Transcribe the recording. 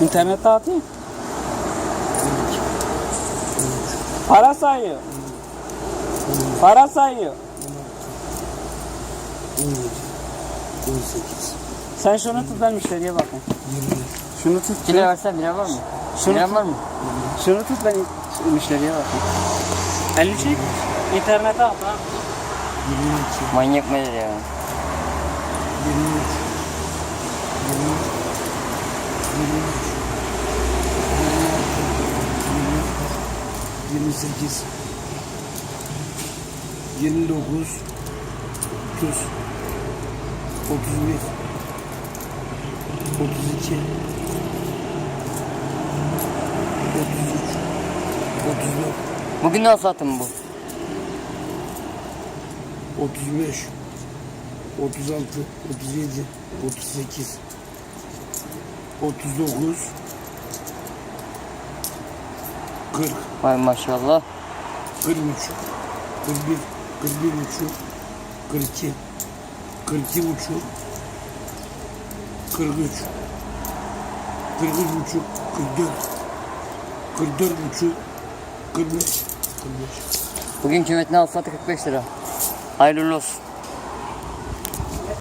İnternette atayım. Para sayıyor. Para sayıyor. 17, 18, Sen şunu tut ben müşteriye bakayım. 20, Şunu tut. 2 lira versen bira var mı? Şunu var mı? Şunu tut ben müşteriye bakayım. Elini çek. İnternete at ha. 22, Manyak mıdır ya? 23, 23, 23, 28, 29, 30, 31, 32, 33, 34, Bugün ne sattın bu? 35, 36, 37, 38, 39, 40, Vay maşallah. 43, 41, 41 buçuk, 42, 42 buçuk, 43, 43 buçuk, 44, 44 buçuk, 45, 45. Bugün kıymetini al satı 45 lira. アイルロス